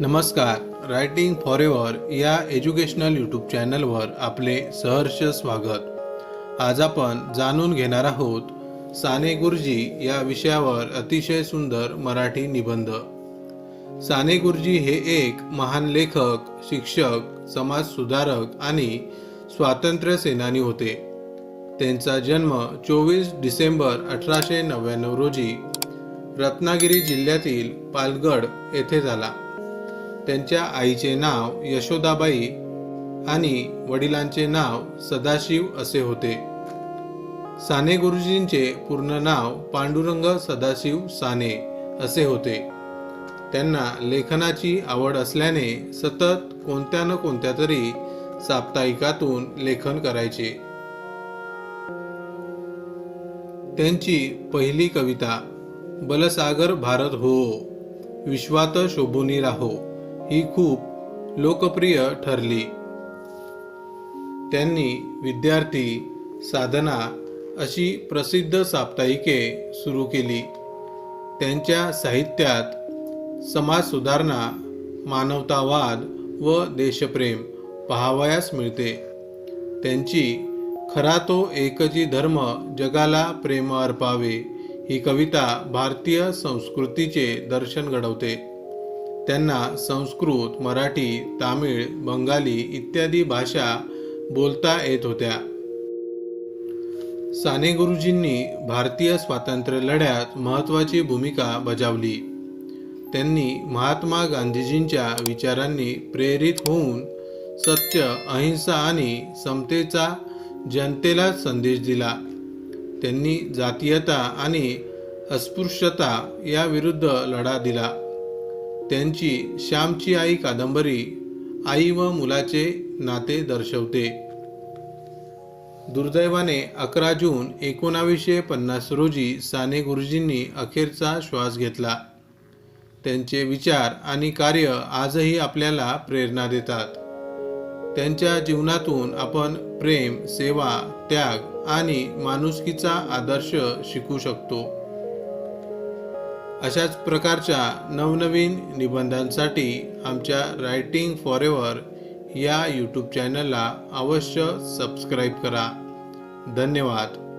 नमस्कार. Writing forever या educational YouTube चॅनलवर आपले सहर्ष स्वागत. आज आपण जाणून घेणार आहोत साने गुरुजी या विषयावर अतिशय सुंदर मराठी निबंध. साने गुरुजी हे एक महान लेखक शिक्षक समाज सुधारक आणि स्वातंत्र्य सेनानी होते. त्यांचा जन्म चोवीस डिसेंबर अठराशे नव्याण्णव रोजी रत्नागिरी जिल्ह्यातील पालगड येथे झाला. त्यांच्या आईचे नाव यशोदाबाई आणि वडिलांचे नाव सदाशिव असे होते. साने गुरुजींचे पूर्ण नाव पांडुरंग सदाशिव साने असे होते. त्यांना लेखनाची आवड असल्याने सतत कोणत्या न कोणत्या तरी साप्ताहिकातून लेखन करायचे. त्यांची पहिली कविता बलसागर भारत हो विश्वात शोभुनी राहो. ही खूप लोकप्रिय ठरली. त्यांनी विद्यार्थी साधना अशी प्रसिद्ध साप्ताहिके सुरू केली. त्यांच्या साहित्यात समाज सुधारणा मानवतावाद व देशप्रेम पाहावयास मिळते. त्यांची खरा तो एकजी धर्म जगाला प्रेम अर्पावे ही कविता भारतीय संस्कृतीचे दर्शन घडवते. त्यांना संस्कृत मराठी तामिळ बंगाली इत्यादी भाषा बोलता येत होत्या. साने गुरुजींनी भारतीय स्वातंत्र्य लढ्यात महत्त्वाची भूमिका बजावली. त्यांनी महात्मा गांधीजींच्या विचारांनी प्रेरित होऊन सत्य अहिंसा आणि समतेचा जनतेला संदेश दिला. त्यांनी जातीयता आणि अस्पृश्यता याविरुद्ध लढा दिला. त्यांची श्यामची आई कादंबरी आई व मुलाचे नाते दर्शवते. दुर्दैवाने अकरा जून एकोणावीसशे पन्नास रोजी साने गुरुजींनी अखेरचा श्वास घेतला. त्यांचे विचार आणि कार्य आजही आपल्याला प्रेरणा देतात. त्यांच्या जीवनातून आपण प्रेम सेवा त्याग आणि माणुसकीचा आदर्श शिकू शकतो. अशाच प्रकारच्या नवनवीन निबंधांसाठी आमच्या रायटिंग फॉर एव्हर या यूट्यूब चॅनलला अवश्य सबस्क्राईब करा. धन्यवाद.